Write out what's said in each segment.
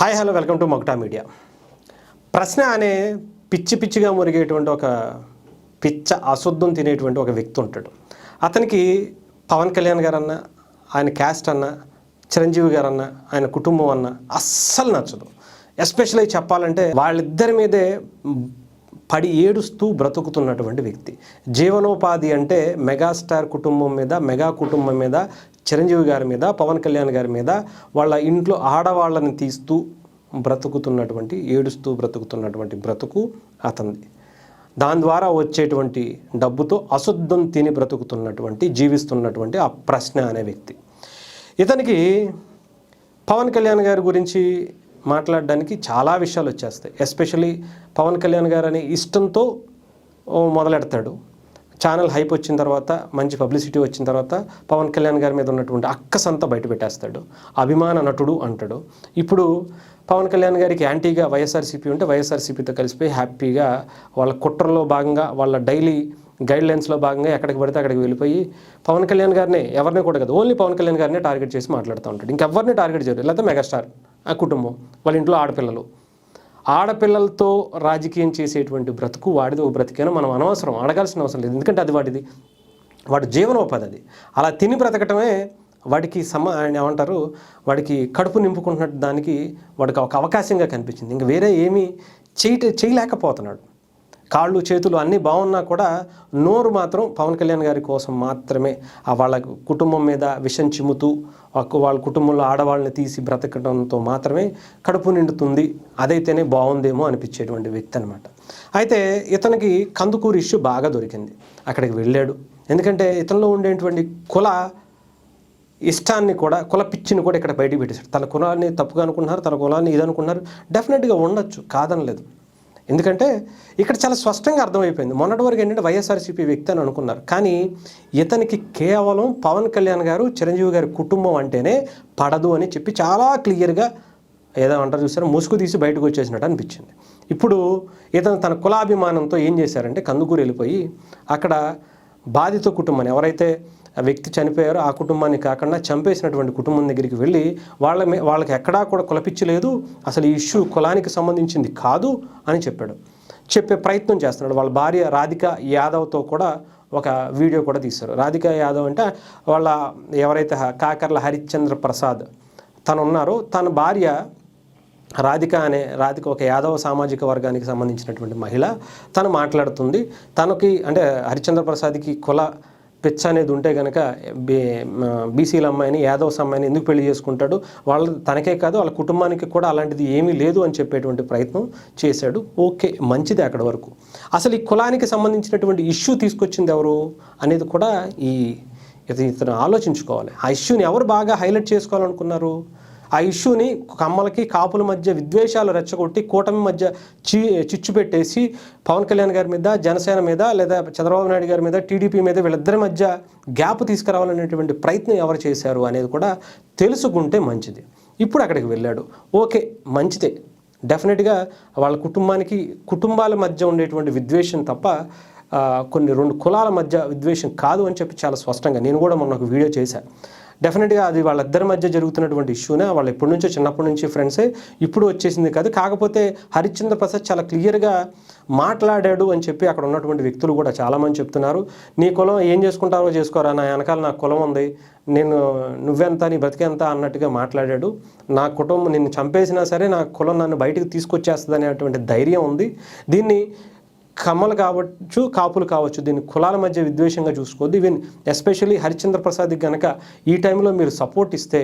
Hi hello welcome to మొగటా media. ప్రశ్న అనే పిచ్చి పిచ్చిగా మురిగేటువంటి ఒక పిచ్చ అశుద్ధం తినేటువంటి ఒక వ్యక్తి ఉంటాడు. అతనికి పవన్ కళ్యాణ్ గారన్న ఆయన క్యాస్ట్ అన్న చిరంజీవి గారన్న ఆయన కుటుంబం అన్న అస్సలు నచ్చదు. ఎస్పెషల్లీ చెప్పాలంటే వాళ్ళిద్దరి మీదే పడి ఏడుస్తూ బ్రతుకుతున్నటువంటి వ్యక్తి. జీవనోపాధి అంటే మెగాస్టార్ కుటుంబం మీద మెగా కుటుంబం మీద చిరంజీవి గారి మీద పవన్ కళ్యాణ్ గారి మీద వాళ్ళ ఇంట్లో ఆడవాళ్ళని తీస్తూ బ్రతుకుతున్నటువంటి ఏడుస్తూ బ్రతుకుతున్నటువంటి బ్రతుకు అతనిది. దాని ద్వారా వచ్చేటువంటి డబ్బుతో అశుద్ధం తిని బ్రతుకుతున్నటువంటి జీవిస్తున్నటువంటి ఆ ప్రశ్న అనే వ్యక్తి. ఇతనికి పవన్ కళ్యాణ్ గారి గురించి మాట్లాడడానికి చాలా విషయాలు వచ్చేస్తాయి. ఎస్పెషలీ పవన్ కళ్యాణ్ గారు అనే ఇష్టంతో మొదలెడతాడు. ఛానల్ హైప్ వచ్చిన తర్వాత మంచి పబ్లిసిటీ వచ్చిన తర్వాత పవన్ కళ్యాణ్ గారి మీద ఉన్నటువంటి అక్కసంతా బయట పెట్టేస్తాడు. అభిమాన నటుడు అంటాడు. ఇప్పుడు పవన్ కళ్యాణ్ గారికి యాంటీగా వైఎస్ఆర్సీపీ ఉంటే వైఎస్ఆర్సీపీతో కలిసిపోయి హ్యాపీగా వాళ్ళ కుట్రలో భాగంగా వాళ్ళ డైలీ గైడ్ లైన్స్లో భాగంగా ఎక్కడికి పడితే అక్కడికి వెళ్ళిపోయి పవన్ కళ్యాణ్ గారిని ఎవరిని కూడా కదా ఓన్లీ పవన్ కళ్యాణ్ గారినే టార్గెట్ చేసి మాట్లాడుతూ ఉంటాడు. ఇంకెవరిని టార్గెట్ చేయరు. లేకపోతే మెగాస్టార్. కుటుంబం వాళ్ళ ఇంట్లో ఆడపిల్లలు. ఆడపిల్లలతో రాజకీయం చేసేటువంటి బ్రతుకు వాడిది ఓ బ్రతికైనా మనం అనవసరం అడగాల్సిన అవసరం లేదు. ఎందుకంటే అది వాడిది వాడి జీవనోపాధి అది. అలా తిని బ్రతకటమే వాడికి సమ ఆయన ఏమంటారు వాడికి కడుపు నింపుకుంటున్న దానికి వాడికి ఒక అవకాశంగా కనిపించింది. ఇంక వేరే ఏమీ చేయ చేయలేకపోతున్నాడు. కాళ్ళు చేతులు అన్నీ బాగున్నా కూడా నోరు మాత్రం పవన్ కళ్యాణ్ గారి కోసం మాత్రమే. వాళ్ళ కుటుంబం మీద విషం చిమ్ముతూ వాళ్ళ కుటుంబంలో ఆడవాళ్ళని తీసి బ్రతకడంతో మాత్రమే కడుపు నిండుతుంది. అదైతేనే బాగుందేమో అనిపించేటువంటి వ్యక్తి అనమాట అయితే ఇతనికి కందుకూరు ఇష్యూ బాగా దొరికింది. అక్కడికి వెళ్ళాడు. ఎందుకంటే ఇతనిలో ఉండేటువంటి కుల ఇష్టాన్ని కూడా కుల పిచ్చిని కూడా ఇక్కడ బయటికి పెట్టేశాడు. తన కులాన్ని తప్పుగా అనుకుంటున్నారు తన కులాన్ని ఇది అనుకుంటున్నారు డెఫినెట్గా ఉండొచ్చు. కాదనలేదు. ఎందుకంటే ఇక్కడ చాలా స్పష్టంగా అర్థమైపోయింది. మొన్నటి వరకు ఏంటంటే వైఎస్ఆర్సీపీ వ్యక్తి అని అనుకున్నారు. కానీ ఇతనికి కేవలం పవన్ కళ్యాణ్ గారు చిరంజీవి గారి కుటుంబం అంటేనే పడదు అని చెప్పి చాలా క్లియర్గా ఏదో అంటారు చూసారా? ముసుగు తీసి బయటకు వచ్చేసినట్టు అనిపించింది. ఇప్పుడు ఇతను తన కులాభిమానంతో ఏం చేశారంటే కందుకూరు వెళ్ళిపోయి అక్కడ బాధిత కుటుంబాన్ని ఎవరైతే వ్యక్తి చనిపోయారో ఆ కుటుంబాన్ని కాకుండా చంపేసినటువంటి కుటుంబం దగ్గరికి వెళ్ళి వాళ్ళ వాళ్ళకి ఎక్కడా కూడా కులపిచ్చలేదు అసలు ఈ ఇష్యూ కులానికి సంబంధించింది కాదు అని చెప్పాడు. చెప్పే ప్రయత్నం చేస్తున్నాడు. వాళ్ళ భార్య రాధిక యాదవ్తో కూడా ఒక వీడియో కూడా తీశారు. రాధిక యాదవ్ అంటే వాళ్ళ ఎవరైతే కాకర్ల హరిశ్చంద్ర ప్రసాద్ తను ఉన్నారో తన భార్య రాధిక అనే రాధిక ఒక యాదవ సామాజిక వర్గానికి సంబంధించినటువంటి మహిళ తను మాట్లాడుతుంది. తనకి అంటే హరిశ్చంద్ర ప్రసాద్కి కుల పిచ్చ అనేది ఉంటే కనుక బీ బీసీల అమ్మాయిని యాదవ్స్ అమ్మాయిని ఎందుకు పెళ్ళి చేసుకుంటాడు? వాళ్ళ తనకే కాదు వాళ్ళ కుటుంబానికి కూడా అలాంటిది ఏమీ లేదు అని చెప్పేటువంటి ప్రయత్నం చేశాడు. ఓకే మంచిది అక్కడ వరకు. అసలు ఈ కులానికి సంబంధించినటువంటి ఇష్యూ తీసుకొచ్చింది ఎవరు అనేది కూడా ఈ ఇతను ఆలోచించుకోవాలి. ఆ ఇష్యూని ఎవరు బాగా హైలైట్ చేసుకోవాలనుకున్నారు? ఆ ఇష్యూని కమ్మలకి కాపుల మధ్య విద్వేషాలు రెచ్చగొట్టి కూటమి మధ్య చి చిచ్చు పెట్టేసి పవన్ కళ్యాణ్ గారి మీద జనసేన మీద లేదా చంద్రబాబు నాయుడు గారి మీద టీడీపీ మీద వీళ్ళిద్దరి మధ్య గ్యాప్ తీసుకురావాలనేటువంటి ప్రయత్నం ఎవరు చేశారు అనేది కూడా తెలుసుకుంటే మంచిది. ఇప్పుడు అక్కడికి వెళ్ళాడు. ఓకే మంచిదే. డెఫినెట్గా వాళ్ళ కుటుంబానికి కుటుంబాల మధ్య ఉండేటువంటి విద్వేషం తప్ప కొన్ని రెండు కులాల మధ్య విద్వేషం కాదు అని చెప్పి చాలా స్పష్టంగా నేను కూడా మొన్న ఒక వీడియో చేశాను డెఫినెట్గా అది వాళ్ళిద్దరి మధ్య జరుగుతున్నటువంటి ఇష్యూనే వాళ్ళు ఎప్పటి నుంచో చిన్నప్పటి నుంచి ఫ్రెండ్సే ఇప్పుడు వచ్చేసింది కాదు. కాకపోతే హరిశ్చంద్ర ప్రసాద్ చాలా క్లియర్గా మాట్లాడాడు అని చెప్పి అక్కడ ఉన్నటువంటి వ్యక్తులు కూడా చాలామంది చెప్తున్నారు. నీ కులం ఏం చేసుకుంటారో చేసుకోరా నా వెనకాల నా కులం ఉంది. నేను నువ్వెంత నీ బ్రతికెంత అన్నట్టుగా మాట్లాడాడు. నా కుటుంబం నిన్ను చంపేసినా సరే నా కులం నన్ను బయటకు తీసుకొచ్చేస్తుంది అనేటువంటి ధైర్యం ఉంది. దీన్ని కమ్మలు కావచ్చు కాపులు కావచ్చు దీన్ని కులాల మధ్య విద్వేషంగా చూసుకోవద్దు. ఈవెన్ ఎస్పెషల్లీ హరిచంద్ర ప్రసాద్కి కనుక ఈ టైంలో మీరు సపోర్ట్ ఇస్తే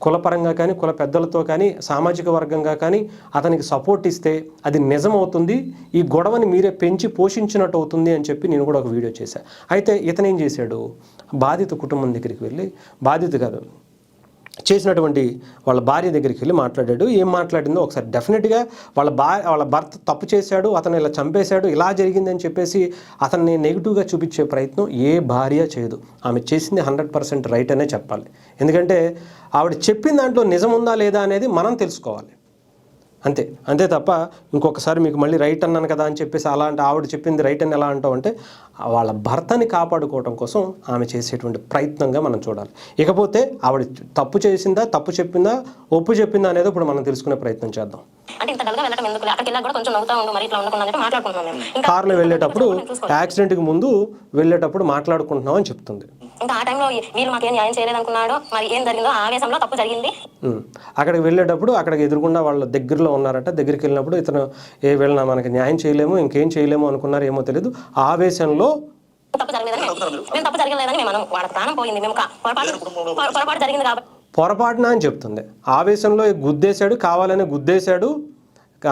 కులపరంగా కానీ కుల పెద్దలతో కానీ సామాజిక వర్గంగా కానీ అతనికి సపోర్ట్ ఇస్తే అది నిజం అవుతుంది ఈ గొడవని మీరే పెంచి పోషించినట్టు అవుతుంది అని చెప్పి నేను కూడా ఒక వీడియో చేశాను అయితే ఇతనేం చేశాడు? బాధిత కుటుంబం దగ్గరికి వెళ్ళి బాధిత కాదు చేసినటువంటి వాళ్ళ భార్య దగ్గరికి వెళ్ళి మాట్లాడాడు. ఏం మాట్లాడిందో ఒకసారి డెఫినెట్గా వాళ్ళ భార్య వాళ్ళ భర్త తప్పు చేశాడు అతను ఇలా చంపేశాడు ఇలా జరిగిందని చెప్పేసి అతన్ని నెగిటివ్గా చూపించే ప్రయత్నం ఏ భార్య చేయదు. ఆమె చేసింది హండ్రెడ్ పర్సెంట్ రైట్ అనే చెప్పాలి. ఎందుకంటే ఆవిడ చెప్పిన దాంట్లో నిజం ఉందా లేదా అనేది మనం తెలుసుకోవాలి. అంతే. అంతే తప్ప ఇంకొకసారి మీకు మళ్ళీ రైట్ అన్నాను కదా అని చెప్పేసి అలా అంటే ఆవిడ చెప్పింది రైట్ అని ఎలా అంటావు అంటే వాళ్ళ భర్తని కాపాడుకోవడం కోసం ఆమె చేసేటువంటి ప్రయత్నంగా మనం చూడాలి. ఇకపోతే ఆవిడ తప్పు చేసిందా తప్పు చెప్పిందా ఒప్పు చెప్పిందా అనేది ఇప్పుడు మనం తెలుసుకునే ప్రయత్నం చేద్దాం. కారులో వెళ్ళేటప్పుడు యాక్సిడెంట్కి ముందు వెళ్ళేటప్పుడు మాట్లాడుకుంటున్నాం అని చెప్తుంది. ఇంకా ఆ టైంలో వీళ్ళు మాకేం న్యాయం చేయలేదు అనుకున్నాడో మరి ఏం జరిగిందో ఆవేశంలో తప్పు జరిగింది. అక్కడికి వెళ్ళేటప్పుడు అక్కడికి ఎదురుకుండా వాళ్ళ దగ్గరలో ఉన్నారట. దగ్గరికి వెళ్ళినప్పుడు ఇతను ఏ వెళ్ళినా మనకి న్యాయం చేయలేము ఇంకేం చేయలేము అనుకున్నారు ఏమో తెలియదు ఆవేశంలో తప్పు జరగలేదని మేము తప్పు జరగలేదని మేము అనం వాళ్ళకి ప్రాణం పోయింది. మేము కా- పొరపాటు పొర- పొరపాటు జరిగింది కాబట్టి పొరపాటున అని చెప్తుంది. ఆవేశంలో గుద్దేశాడు కావాలని గుద్దేశాడు.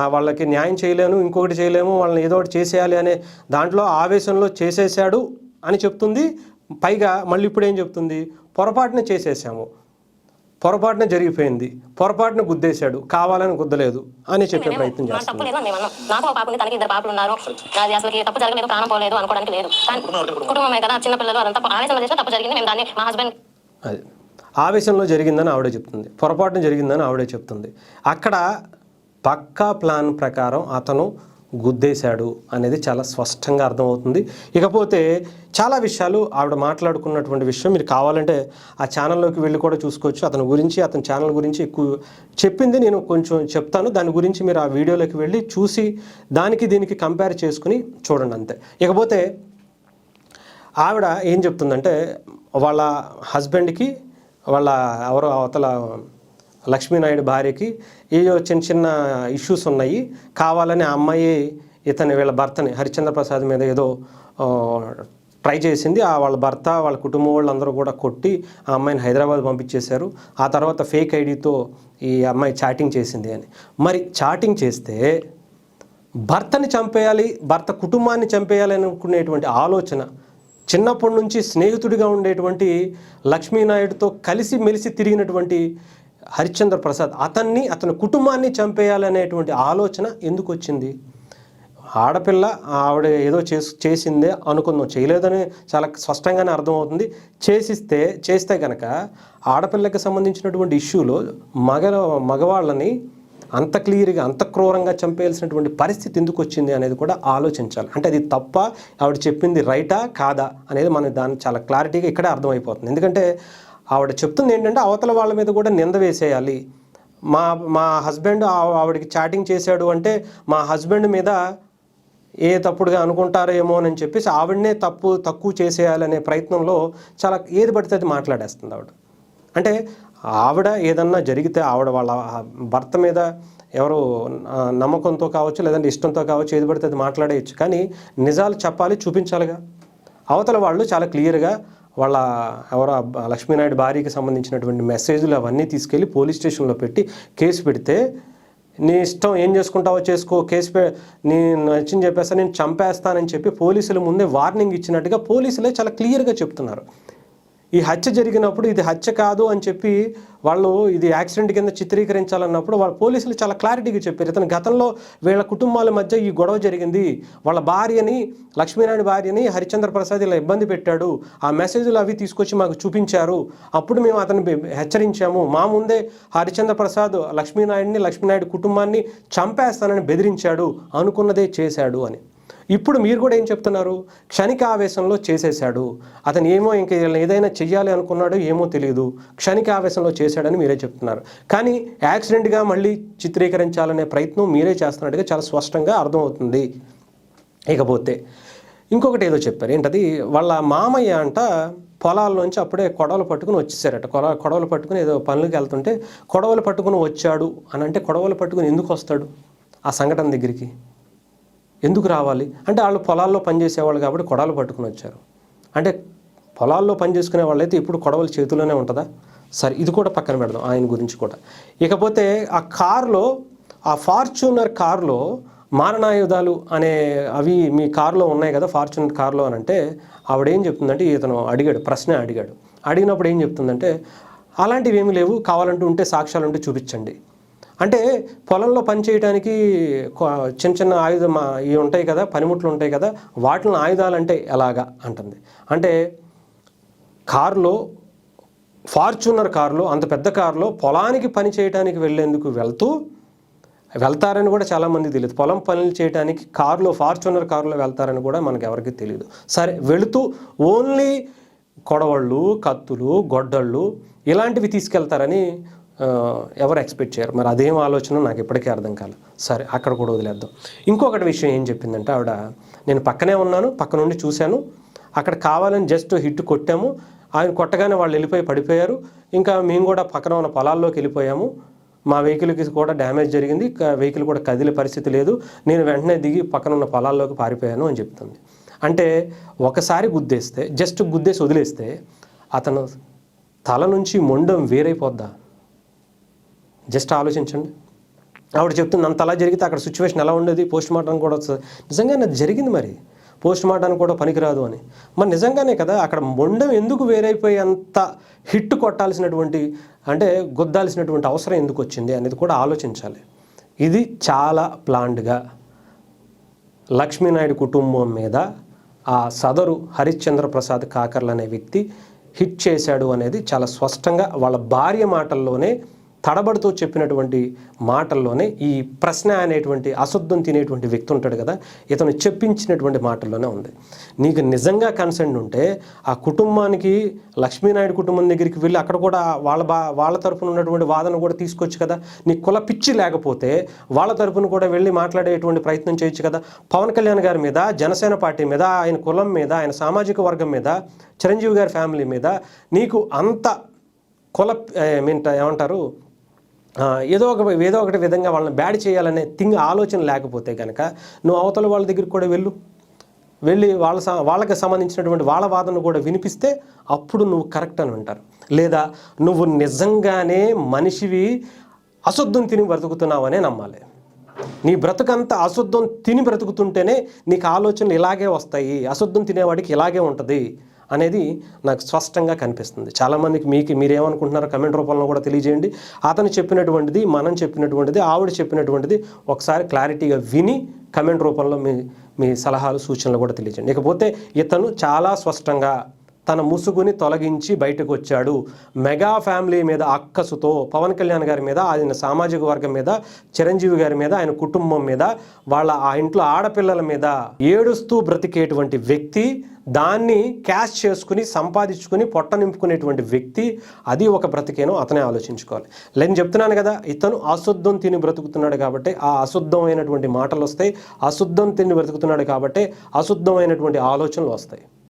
వాళ్ళకి న్యాయం చేయలేను ఇంకొకటి చేయలేము వాళ్ళని ఏదో ఒకటి చేసేయాలి అనే దాంట్లో ఆవేశంలో చేసేసాడు అని చెప్తుంది. పైగా మళ్ళీ ఇప్పుడు ఏం చెప్తుంది? పొరపాటున చేసేసాము. పొరపాటున జరిగిపోయింది. పొరపాటున గుద్దేశాడు. కావాలని గుద్దలేదు అని చెప్పే ప్రయత్నం చేస్తుంది తప్పు లేదు అని మేము అన్నాం నాకు ఒక పాప ఉంది తనకి ఇద్దరు పాపలు ఉన్నారు. అది అసలు తప్పు జరగలేదు ప్రాణం పోలేదు అనుకోవడానికి లేదు. కానీ కుటుంబమే కదా చిన్న పిల్లలు అదంతా ఆవేశంలో చేసిన తప్పు జరిగింది. మేము దాన్ని మా హస్బెండ్ అది. ఆవేశంలో జరిగిందని ఆవిడే చెప్తుంది. పొరపాటున జరిగిందని ఆవిడే చెప్తుంది. అక్కడ పక్కా ప్లాన్ ప్రకారం అతను గుద్దేశాడు అనేది చాలా స్పష్టంగా అర్థమవుతుంది. ఇకపోతే చాలా విషయాలు ఆవిడ మాట్లాడుకున్నటువంటి విషయం మీరు కావాలంటే ఆ ఛానల్లోకి వెళ్ళి కూడా చూసుకోవచ్చు. అతని గురించి అతని ఛానల్ గురించి ఎక్కువ చెప్పింది నేను కొంచెం చెప్తాను. దాని గురించి మీరు ఆ వీడియోలోకి వెళ్ళి చూసి దానికి దీనికి కంపేర్ చేసుకుని చూడండి అంతే. ఇకపోతే ఆవిడ ఏం చెప్తుందంటే వాళ్ళ హస్బెండ్కి వాళ్ళ ఎవరో అవతల లక్ష్మీనాయుడు భార్యకి ఏదో చిన్న చిన్న ఇష్యూస్ ఉన్నాయి. కావాలని ఆ అమ్మాయి ఇతని వీళ్ళ భర్తని హరిచంద్ర ప్రసాద్ మీద ఏదో ట్రై చేసింది. ఆ వాళ్ళ భర్త వాళ్ళ కుటుంబం వాళ్ళందరూ కూడా కొట్టి ఆ అమ్మాయిని హైదరాబాద్ పంపించేశారు. ఆ తర్వాత ఫేక్ ఐడితో ఈ అమ్మాయి చాటింగ్ చేసింది అని. మరి చాటింగ్ చేస్తే భర్తని చంపేయాలి భర్త కుటుంబాన్ని చంపేయాలి అనుకునేటువంటి ఆలోచన చిన్నప్పటి నుంచి స్నేహితుడిగా ఉండేటువంటి లక్ష్మీనాయుడుతో కలిసి మెలిసి తిరిగినటువంటి హరిశ్చంద్ర ప్రసాద్ అతన్ని అతని కుటుంబాన్ని చంపేయాలనేటువంటి ఆలోచన ఎందుకు వచ్చింది ఆడపిల్ల ఆవిడ ఏదో చేసి చేసిందే అనుకుందాం. చేయలేదని చాలా స్పష్టంగానే అర్థమవుతుంది. చేసిస్తే చేస్తే కనుక ఆడపిల్లకి సంబంధించినటువంటి ఇష్యూలో మగ మగవాళ్ళని అంత క్లియర్గా అంత క్రూరంగా చంపేయాల్సినటువంటి పరిస్థితి ఎందుకు వచ్చింది అనేది కూడా ఆలోచించాలి. అంటే అది తప్ప ఆవిడ చెప్పింది రైటా కాదా అనేది మన దాన్ని చాలా క్లారిటీగా ఇక్కడే అర్థమైపోతుంది. ఎందుకంటే ఆవిడ చెప్తుంది ఏంటంటే అవతల వాళ్ళ మీద కూడా నింద వేసేయాలి. మా మా హస్బెండ్ ఆవిడకి చాటింగ్ చేశాడు అంటే మా హస్బెండ్ మీద ఏ తప్పుడుగా అనుకుంటారేమో అని చెప్పేసి ఆవిడనే తప్పు తక్కువ చేసేయాలనే ప్రయత్నంలో చాలా ఏది పడితే అది మాట్లాడేస్తుంది ఆవిడ. అంటే ఆవిడ ఏదన్నా జరిగితే ఆవిడ వాళ్ళ భర్త మీద ఎవరు నమ్మకంతో కావచ్చు లేదంటే ఇష్టంతో కావచ్చు ఏది పడితే అది మాట్లాడేయచ్చు. కానీ నిజాలు చెప్పాలి చూపించాలిగా. అవతల వాళ్ళు చాలా క్లియర్గా వాళ్ళ ఎవరో లక్ష్మీనాయుడు భార్యకి సంబంధించినటువంటి మెసేజ్లు అవన్నీ తీసుకెళ్ళి పోలీస్ స్టేషన్లో పెట్టి కేసు పెడితే నీ ఇష్టం ఏం చేసుకుంటావో చేసుకో కేసు పె నీ నచ్చింది చెప్పేస్తా నేను చంపేస్తానని చెప్పి పోలీసుల ముందే వార్నింగ్ ఇచ్చినట్టుగా పోలీసులే చాలా క్లియర్గా చెప్తున్నారు. ఈ హత్య జరిగినప్పుడు ఇది హత్య కాదు అని చెప్పి వాళ్ళు ఇది యాక్సిడెంట్ కింద చిత్రీకరించాలన్నప్పుడు వాళ్ళ పోలీసులు చాలా క్లారిటీగా చెప్పారు. ఇతను గతంలో వీళ్ళ కుటుంబాల మధ్య ఈ గొడవ జరిగింది. వాళ్ళ భార్యని లక్ష్మీనారాయణ భార్యని హరిచంద్ర ప్రసాద్ ఇలా ఇబ్బంది పెట్టాడు. ఆ మెసేజ్లు అవి తీసుకొచ్చి మాకు చూపించారు. అప్పుడు మేము అతన్ని హెచ్చరించాము. మా ముందే హరిచంద్ర ప్రసాద్ లక్ష్మీనాయుడిని లక్ష్మీనాయుడు కుటుంబాన్ని చంపేస్తానని బెదిరించాడు. అనుకున్నదే చేశాడు అని. ఇప్పుడు మీరు కూడా ఏం చెప్తున్నారు? క్షణిక ఆవేశంలో చేసేశాడు. అతను ఏమో ఇంకా ఏదైనా చెయ్యాలి అనుకున్నాడో ఏమో తెలియదు క్షణిక ఆవేశంలో చేశాడని మీరే చెప్తున్నారు. కానీ యాక్సిడెంట్గా మళ్ళీ చిత్రీకరించాలనే ప్రయత్నం మీరే చేస్తున్నట్టుగా చాలా స్పష్టంగా అర్థమవుతుంది. ఇకపోతే ఇంకొకటి ఏదో చెప్పారు. ఏంటది? వాళ్ళ మామయ్య అంట పొలాల్లోంచి అప్పుడే కొడవలు పట్టుకుని వచ్చేసారట. కొడ కొడవలు పట్టుకుని ఏదో పనులకు వెళ్తుంటే కొడవలు పట్టుకుని వచ్చాడు అని అంటే కొడవలు పట్టుకుని ఎందుకు వస్తాడు? ఆ సంఘటన దగ్గరికి. ఎందుకు రావాలి? అంటే వాళ్ళు పొలాల్లో పనిచేసేవాళ్ళు కాబట్టి కొడవలు పట్టుకుని వచ్చారు. అంటే పొలాల్లో పని చేసుకునే వాళ్ళైతే ఇప్పుడు కొడవలు చేతిలోనే ఉంటుందా? సరే ఇది కూడా పక్కన పెడదాం ఆయన గురించి కూడా. ఇకపోతే ఆ కారులో ఆ ఫార్చ్యూనర్ కారులో మారణాయుధాలు అనే అవి మీ కారులో ఉన్నాయి కదా ఫార్చునర్ కారులో అని అంటే ఆవిడ ఏం చెప్తుందంటే ఇతను అడిగాడు ప్రశ్న అడిగాడు. అడిగినప్పుడు ఏం చెప్తుందంటే అలాంటివి ఏమీ లేవు కావాలంటే ఉంటే సాక్ష్యాలు ఉంటే చూపించండి. అంటే పొలంలో పనిచేయడానికి చిన్న చిన్న ఆయుధం ఇవి ఉంటాయి కదా పనిముట్లు ఉంటాయి కదా వాటిని ఆయుధాలు అంటే ఎలాగా అంటుంది. అంటే కారులో ఫార్చునర్ కారులో అంత పెద్ద కారులో పొలానికి పని చేయడానికి వెళ్ళేందుకు వెళ్తూ వెళ్తారని కూడా చాలామంది తెలియదు. పొలం పనులు చేయడానికి కారులో ఫార్చునర్ కారులో వెళ్తారని కూడా మనకు ఎవరికి తెలియదు. సరే వెళుతూ ఓన్లీ కొడవళ్ళు కత్తులు గొడ్డళ్ళు ఇలాంటివి తీసుకెళ్తారని ఎవరు ఎక్స్పెక్ట్ చేయరు. మరి అదేం ఆలోచన? నాకు ఇప్పటికీ అర్థం కాలేదు సరే అక్కడ కూడా వదిలేద్దాం. ఇంకొకటి విషయం ఏం చెప్పిందంటే ఆవిడ నేను పక్కనే ఉన్నాను పక్క నుండి చూశాను. అక్కడ కావాలని జస్ట్ హిట్ కొట్టాము. ఆయన కొట్టగానే వాళ్ళు వెళ్ళిపోయి పడిపోయారు. ఇంకా మేము కూడా పక్కన ఉన్న పొలాల్లోకి వెళ్ళిపోయాము. మా వెహికల్కి కూడా డ్యామేజ్ జరిగింది. వెహికల్ కూడా కదిలే పరిస్థితి లేదు. నేను వెంటనే దిగి పక్కన ఉన్న పొలాల్లోకి పారిపోయాను అని చెప్తుంది. అంటే ఒకసారి గుద్దేస్తే జస్ట్ గుద్దేసి వదిలేస్తే అతను తల నుంచి మొండం వేరైపోద్దా? జస్ట్ ఆలోచించండి. ఆవిడ చెప్తుంది అంత అలా జరిగితే అక్కడ సిచ్యువేషన్ ఎలా ఉండేది? పోస్ట్ మార్టం కూడా వస్తుంది నిజంగానే అది జరిగింది మరి. పోస్ట్ మార్టానికి కూడా పనికిరాదు అని. మరి నిజంగానే కదా అక్కడ మొండం ఎందుకు వేరైపోయి అంత హిట్ కొట్టాల్సినటువంటి అంటే గుద్దాల్సినటువంటి అవసరం ఎందుకు వచ్చింది అనేది కూడా ఆలోచించాలి. ఇది చాలా ప్లాండ్గా లక్ష్మీనాయుడు కుటుంబం మీద ఆ సదరు హరిశ్చంద్ర ప్రసాద్ కాకర్లు అనే వ్యక్తి హిట్ చేశాడు అనేది చాలా స్పష్టంగా వాళ్ళ భార్య మాటల్లోనే తడబడుతూ చెప్పినటువంటి మాటల్లోనే ఈ ప్రశ్న అనేటువంటి అశుద్ధం తినేటువంటి వ్యక్తి ఉంటాడు కదా ఇతను చెప్పించినటువంటి మాటల్లోనే ఉంది. నీకు నిజంగా కన్సెంట్ ఉంటే ఆ కుటుంబానికి లక్ష్మీనాయుడు కుటుంబం దగ్గరికి వెళ్ళి అక్కడ కూడా వాళ్ళ బా వాళ్ళ తరపున ఉన్నటువంటి వాదన కూడా తీసుకోవచ్చు కదా. నీ కుల పిచ్చి లేకపోతే వాళ్ళ తరఫున కూడా వెళ్ళి మాట్లాడేటువంటి ప్రయత్నం చేయొచ్చు కదా. పవన్ కళ్యాణ్ గారి మీద జనసేన పార్టీ మీద ఆయన కులం మీద ఆయన సామాజిక వర్గం మీద చిరంజీవి గారి ఫ్యామిలీ మీద నీకు అంత కుల ఐ మీన్ ఏమంటారు ఏదో ఒక ఏదో ఒకటి విధంగా వాళ్ళని బ్యాడ్ చేయాలనే థింగ్ ఆలోచన లేకపోతే కనుక నువ్వు అవతల వాళ్ళ దగ్గరికి కూడా వెళ్ళు. వెళ్ళి వాళ్ళ స- వాళ్ళకి సంబంధించినటువంటి వాళ్ళ వాదన కూడా వినిపిస్తే అప్పుడు నువ్వు కరెక్ట్ అని అంటారు లేదా నువ్వు నిజంగానే మనిషివి అశుద్ధం తిని బ్రతుకుతున్నావనే నమ్మాలి. నీ బ్రతుకంతా అశుద్ధం తిని బ్రతుకుతుంటేనే నీకు ఆలోచనలు ఇలాగే వస్తాయి. అశుద్ధం తినేవాడికి ఇలాగే ఉంటుంది. అనేది నాకు స్పష్టంగా కనిపిస్తుంది. చాలామందికి మీకు మీరేమనుకుంటున్నారో కమెంట్ రూపంలో కూడా తెలియజేయండి. అతను చెప్పినటువంటిది మనం చెప్పినటువంటిది ఆవిడ చెప్పినటువంటిది ఒకసారి క్లారిటీగా విని కమెంట్ రూపంలో మీ మీ సలహాలు సూచనలు కూడా తెలియజేయండి. ఇకపోతే ఇతను చాలా స్పష్టంగా తన ముసుగుని తొలగించి బయటకు వచ్చాడు మెగా ఫ్యామిలీ మీద అక్కసుతో పవన్ కళ్యాణ్ గారి మీద ఆయన సామాజిక వర్గం మీద చిరంజీవి గారి మీద ఆయన కుటుంబం మీద వాళ్ళ ఆ ఇంట్లో ఆడపిల్లల మీద ఏడుస్తూ బ్రతికేటువంటి వ్యక్తి దాన్ని క్యాష్ చేసుకుని సంపాదించుకుని పొట్ట నింపుకునేటువంటి వ్యక్తి అది ఒక బ్రతికేనో అతనే ఆలోచించుకోవాలి. నేను చెప్తున్నాను కదా ఇతను అశుద్ధం తిని బ్రతుకుతున్నాడు కాబట్టి ఆ అశుద్ధమైనటువంటి మాటలు వస్తాయి అశుద్ధం తిని బ్రతుకుతున్నాడు కాబట్టి అశుద్ధమైనటువంటి ఆలోచనలు వస్తాయి.